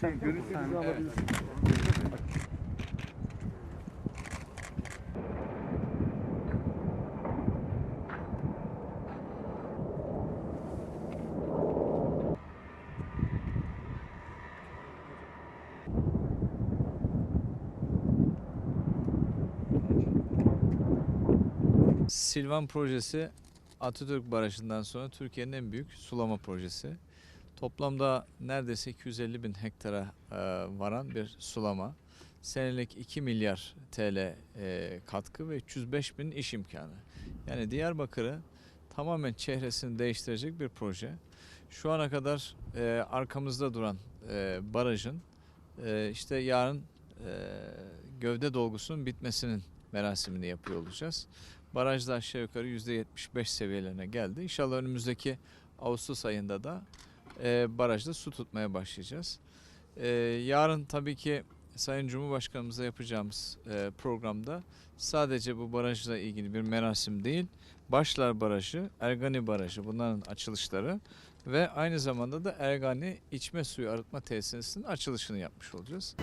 Şey, görüntünüzü alabilirsiniz. Silvan projesi Atatürk Barajı'ndan sonra Türkiye'nin en büyük sulama projesi. Toplamda neredeyse 250 bin hektara e, varan bir sulama. Senelik 2 milyar TL e, katkı ve 305 bin iş imkanı. Yani Diyarbakır'ı tamamen çehresini değiştirecek bir proje. Şu ana kadar e, arkamızda duran e, barajın e, işte yarın e, gövde dolgusunun bitmesinin merasimini yapıyor olacağız. Barajda aşağı yukarı %75 seviyelerine geldi. İnşallah önümüzdeki Ağustos ayında da e, barajda su tutmaya başlayacağız. E, yarın tabii ki Sayın Cumhurbaşkanımıza yapacağımız e, programda sadece bu barajla ilgili bir merasim değil, Başlar Barajı, Ergani Barajı bunların açılışları ve aynı zamanda da Ergani içme suyu arıtma tesisinin açılışını yapmış olacağız.